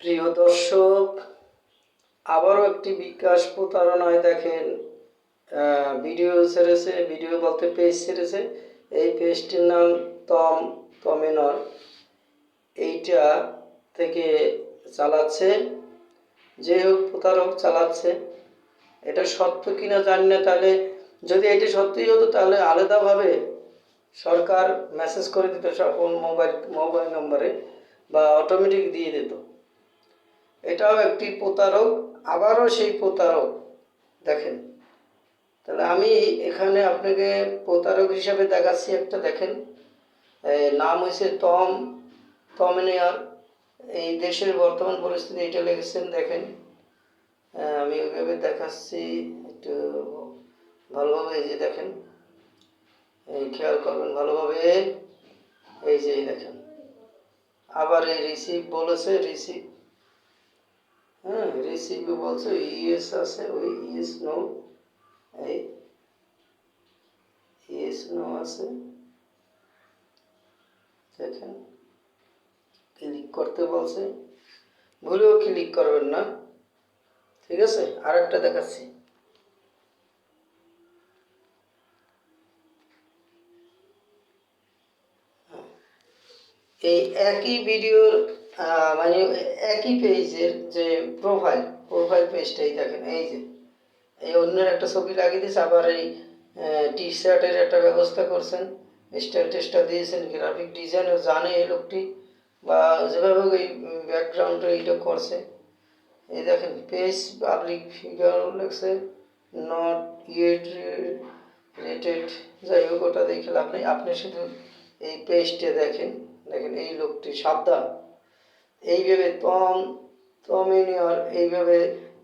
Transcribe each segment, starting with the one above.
প্রিয় দর্শক, আবারও একটি বিকাশ প্রতারণায় দেখেন ভিডিও ছেড়েছে ভিডিও বলতে পেজ ছেড়েছে। এই পেজটির নাম তম তমিনর এইটা থেকে চালাচ্ছে। যে হোক, প্রতারক চালাচ্ছে। এটা সত্য কিনা জানি না, তাহলে যদি এটি সত্যিই হতো, তাহলে আলাদাভাবে সরকার মেসেজ করে দিত, সকল মোবাইল মোবাইল নম্বরে বা অটোমেটিক দিয়ে দিত। এটাও একটি প্রতারক, আবারও সেই প্রতারক। দেখেন, তাহলে আমি এখানে আপনাকে প্রতারক হিসাবে দেখাচ্ছি একটা, দেখেন। নাম হয়েছে টম, টমিনিয়ার। এই দেশের বর্তমান পরিস্থিতি, এটা লিখেছেন, দেখেন। আমি ওইভাবে দেখাচ্ছি, একটু ভালোভাবে, এই যে দেখেন। এই খেয়াল করবেন ভালোভাবে। এই যে দেখেন। আবার এই রিসিভ বলেছে রিসিভ রিসিভ বলছে ইএস আছে ওই ইএস নো এই ইএস নো আছে দেখেন ক্লিক করতে বলছে। ভুলেও ক্লিক করবেন না। ঠিক আছে? আরেকটা দেখাচ্ছি। এই একই ভিডিওর মানে একই পেজের যে প্রোফাইল প্রোফাইল পেজটাই দেখেন, এই যে, এই অন্যের একটা ছবি লাগিয়ে দিয়েছে, আবার এই টি শার্টের একটা ব্যবস্থা করছেন স্টাইল টেস্টার দিয়েছেন গ্রাফিক ডিজাইনও জানে এই লোকটি, বা যেভাবে হোক এই ব্যাকগ্রাউন্ডে এইটা করছে। এই দেখেন পেজ পাবলিক ফিগার লেখছে নট ইয়েট রেটেড যাই হোক, ওটা দেখে লাভ নেই। আপনি শুধু এই পেজটা দেখেন দেখেন এই লোকটি সাবধান। এইভাবে তম, তমিনিয়র এইভাবে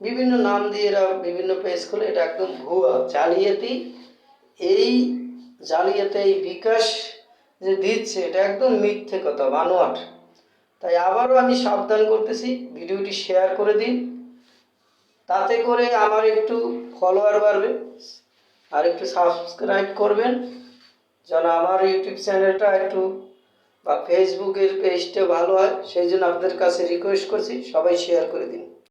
বিভিন্ন নাম দিয়ে এরা বিভিন্ন পেজ খুলে এটা একদম ভুয়া। জালিয়াতি, এই জালিয়াতে এই বিকাশ যে দিচ্ছে, এটা একদম মিথ্যে কথা, বানোয়াট। তাই আবারও আমি সাবধান করতেছি, ভিডিওটি শেয়ার করে দিন। তাতে করে আমার একটু ফলোয়ার বাড়বে, আর একটু সাবস্ক্রাইব করবেন। যেন আমার ইউটিউব চ্যানেলটা একটু বা ফেসবুকের পেজটা ভালো হয়, সেই জন্য আপনাদের কাছে রিকোয়েস্ট করছি, সবাই শেয়ার করে দিন।